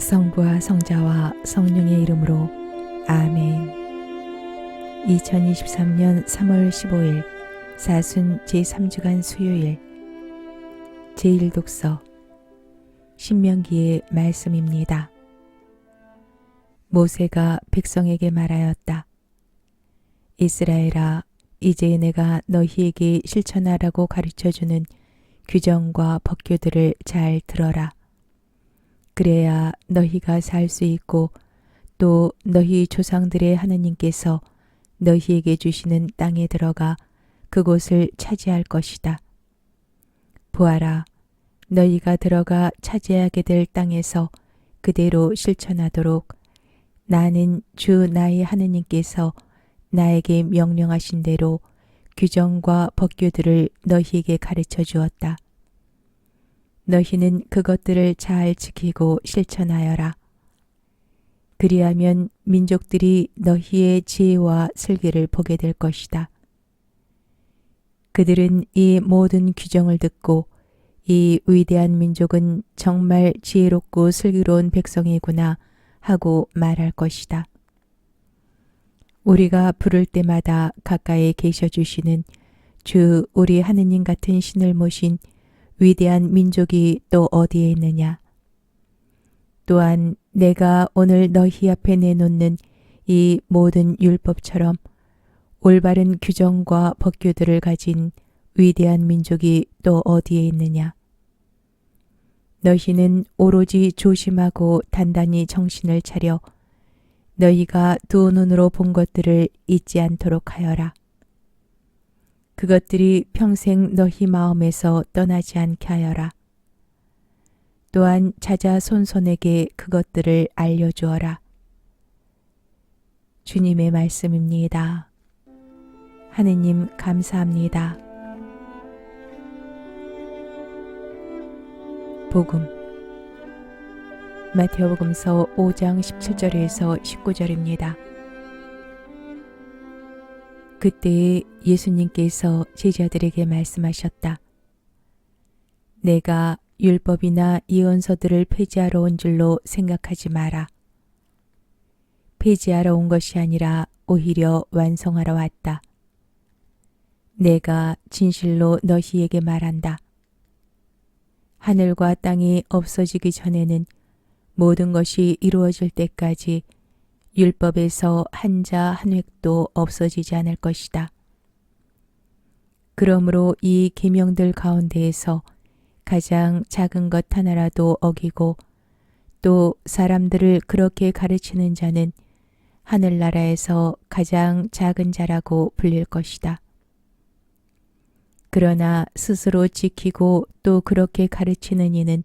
성부와 성자와 성령의 이름으로 아멘. 2023년 3월 15일 사순 제3주간 수요일 제1독서 신명기의 말씀입니다. 모세가 백성에게 말하였다. 이스라엘아, 이제 내가 너희에게 실천하라고 가르쳐주는 규정과 법규들을 잘 들어라. 그래야 너희가 살 수 있고 또 너희 조상들의 하느님께서 너희에게 주시는 땅에 들어가 그곳을 차지할 것이다. 보아라, 너희가 들어가 차지하게 될 땅에서 그대로 실천하도록 나는 주 나의 하느님께서 나에게 명령하신 대로 규정과 법규들을 너희에게 가르쳐 주었다. 너희는 그것들을 잘 지키고 실천하여라. 그리하면 민족들이 너희의 지혜와 슬기를 보게 될 것이다. 그들은 이 모든 규정을 듣고 이 위대한 민족은 정말 지혜롭고 슬기로운 백성이구나 하고 말할 것이다. 우리가 부를 때마다 가까이 계셔 주시는 주 우리 하느님 같은 신을 모신 위대한 민족이 또 어디에 있느냐? 또한 내가 오늘 너희 앞에 내놓는 이 모든 율법처럼 올바른 규정과 법규들을 가진 위대한 민족이 또 어디에 있느냐? 너희는 오로지 조심하고 단단히 정신을 차려 너희가 두 눈으로 본 것들을 잊지 않도록 하여라. 그것들이 평생 너희 마음에서 떠나지 않게 하여라. 또한 자자손손에게 그것들을 알려주어라. 주님의 말씀입니다. 하느님 감사합니다. 복음 마테오복음서 5장 17절에서 19절입니다. 그때 예수님께서 제자들에게 말씀하셨다. 내가 율법이나 예언서들을 폐지하러 온 줄로 생각하지 마라. 폐지하러 온 것이 아니라 오히려 완성하러 왔다. 내가 진실로 너희에게 말한다. 하늘과 땅이 없어지기 전에는 모든 것이 이루어질 때까지 율법에서 한 자 한 획도 없어지지 않을 것이다. 그러므로 이 계명들 가운데에서 가장 작은 것 하나라도 어기고 또 사람들을 그렇게 가르치는 자는 하늘나라에서 가장 작은 자라고 불릴 것이다. 그러나 스스로 지키고 또 그렇게 가르치는 이는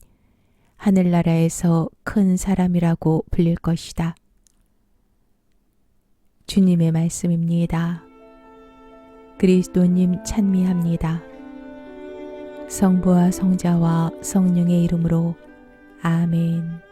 하늘나라에서 큰 사람이라고 불릴 것이다. 주님의 말씀입니다. 그리스도님 찬미합니다. 성부와 성자와 성령의 이름으로 아멘.